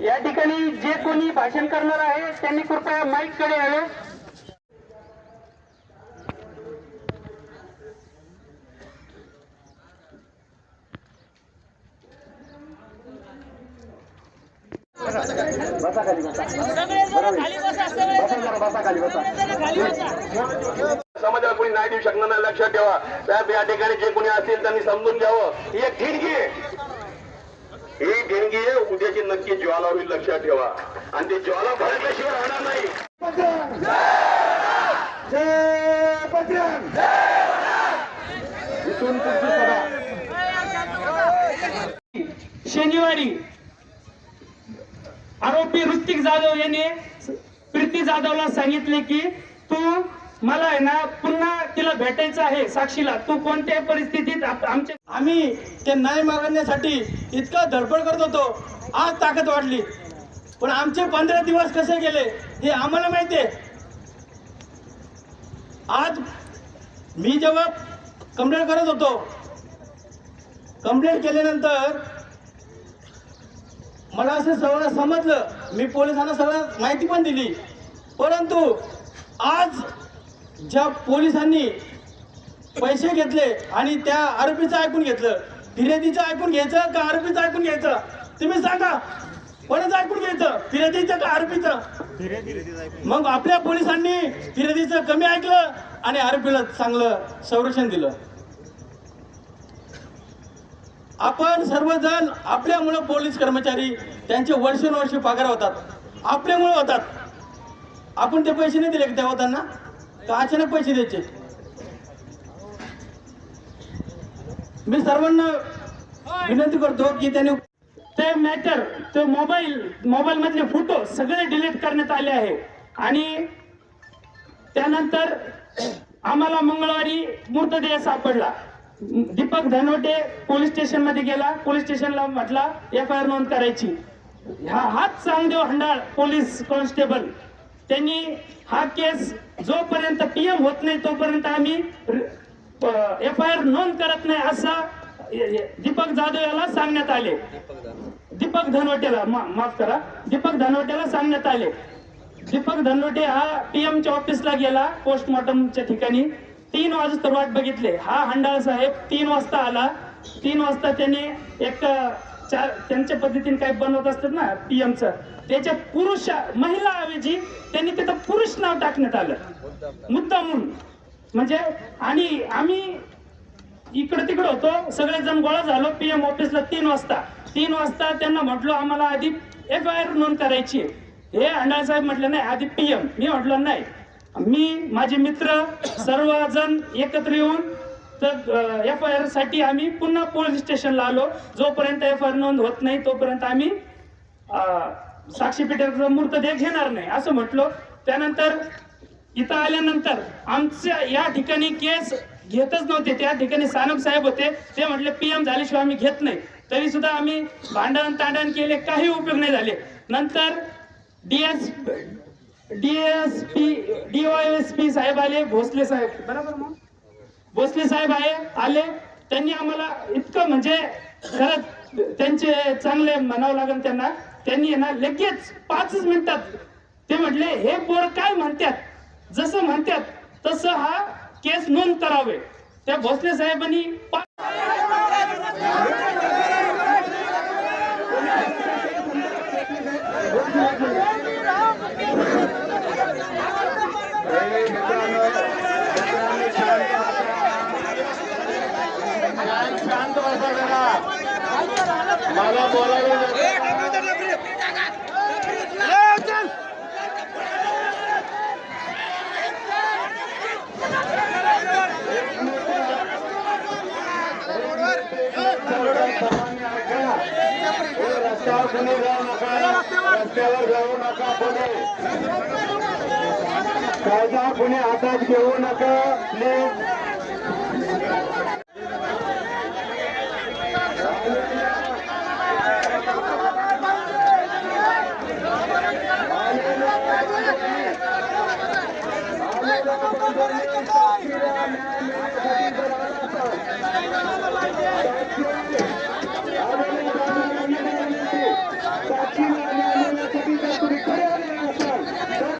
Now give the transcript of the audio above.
या ठिकाणी जे कोणी भाषण करणार आहे त्यांनी कृपया माईककडे यावे समाजाला कोणी नाही देऊ शकणार नाही लक्षात ठेवा. साहेब या ठिकाणी जे कोणी असतील त्यांनी समजून घ्यावं. ही एक ठिणगी आहे. ही ठिणगी आहे उद्याची नक्की ज्वाला होईल लक्षात ठेवा. आणि ते ज्वाला भरल्याशिवाय राहणार नाही. इथून पुढची सभा शनिवारी आरोपी ऋतिक जाधव याने प्रीती जाधवला सांगितले की तू मला आहे ना पुन्हा तिला भेटायचं आहे साक्षीला. तू कोणत्याही परिस्थितीत आमचे आम्ही ते न्याय मागण्यासाठी इतका धडपड करत होतो. आज ताकद वाढली. पण आमचे पंधरा दिवस कसे गेले हे आम्हाला माहिती आहे. आज मी जेव्हा कंप्लेंट करत होतो कंप्लेंट केल्यानंतर मला असं सगळं समजलं. मी पोलिसांना सगळं माहिती पण दिली. परंतु आज ज्या पोलिसांनी पैसे घेतले आणि त्या आरोपीचं ऐकून घेतलं फिर्यादीचं ऐकून घ्यायचं का आरोपीचं ऐकून घ्यायचं? तुम्ही सांगा. कोणाचं ऐकून घ्यायचं? फिर्यादीचं का आरोपीचं? मग आपल्या पोलिसांनी फिर्यादीचं कमी ऐकलं आणि आरोपीला चांगलं संरक्षण दिलं. आपण सर्वजण आपल्यामुळं पोलीस कर्मचारी त्यांचे वर्षानुवर्षे पगार होतात. आपल्यामुळं होतात. आपण ते पैसे नाही दिले तेव्हा त्यांना? होताना का अचानक पैसे द्यायचे. मी सर्वांना विनंती करतो की त्यांनी ते मॅटर ते मोबाईल मोबाईल मधले फोटो सगळे डिलीट करण्यात आले आहे. आणि त्यानंतर आम्हाला मंगळवारी मृतदेह सापडला. दीपक धनवटे पोलीस स्टेशनमध्ये गेला. पोलीस स्टेशनला म्हटला एफ आय आर नोंद करायची. हा हाच चांगदेव हंडाळ पोलीस कॉन्स्टेबल त्यांनी हा केस जोपर्यंत पीएम होत नाही तोपर्यंत आम्ही एफ आय आर नोंद करत नाही असं दीपक जाधव याला सांगण्यात आले. दीपक धनवटेला माफ करा. दीपक धनवटेला सांगण्यात आले. दीपक धनवटे हा पीएमच्या ऑफिसला गेला पोस्टमॉर्टमच्या ठिकाणी. तीन वाजता वाट बघितले. हा हंडाळ साहेब तीन वाजता आला. तीन वाजता त्यांनी एक चार त्यांच्या पद्धतीने काही बनवत असतात ना पीएमचं त्याच्यात पुरुष महिला ऐवजी त्यांनी तिथं पुरुष नाव टाकण्यात आलं. मुद्दामून म्हणजे आणि आम्ही इकडे तिकडे होतो. सगळेजण गोळा झालो. पीएम ऑफिसला तीन वाजता. तीन वाजता त्यांना म्हटलो आम्हाला आधी एफ आय आर नोंद करायची हे अंडाळ साहेब म्हटलं नाही आधी पीएम मी म्हटलं नाही. मी माझे मित्र सर्वजण एकत्र येऊन तर एफ आय आरसाठी आम्ही पुन्हा पोलीस स्टेशनला आलो. जोपर्यंत एफ आय आर नोंद होत नाही तोपर्यंत आम्ही साक्षीपीठाचा मृतदेह घेणार नाही असं म्हटलो. त्यानंतर इथं आल्यानंतर आमच्या या ठिकाणी केस घेतच नव्हते. त्या ठिकाणी सानप साहेब होते. ते म्हटले पीएम झाल्याशिवाय आम्ही घेत नाही. तरी सुद्धा आम्ही भांडण तांडण केले काही उपयोग नाही झाले. नंतर डीएस डीएसपी डीवायएसपी साहेब आले भोसले साहेब. बरोबर मग? भोसले साहेब आहे आले. त्यांनी आम्हाला इतकं म्हणजे खरंच त्यांचे चांगले म्हणावं लागेल त्यांना. त्यांनी आहे ना लगेच पाचच मिनिटात ते म्हटले हे पोर काय म्हणतात जसं म्हणतात तसं हा केस नोंद करावे. त्या भोसले साहेबांनी पा- शांत बसा जरा. मला बोलायला रस्त्यावर कोणी जाऊ नका रस्त्यावर जाऊ नका कोणी कायदा कोणी हातात घेऊ नका. प्लीज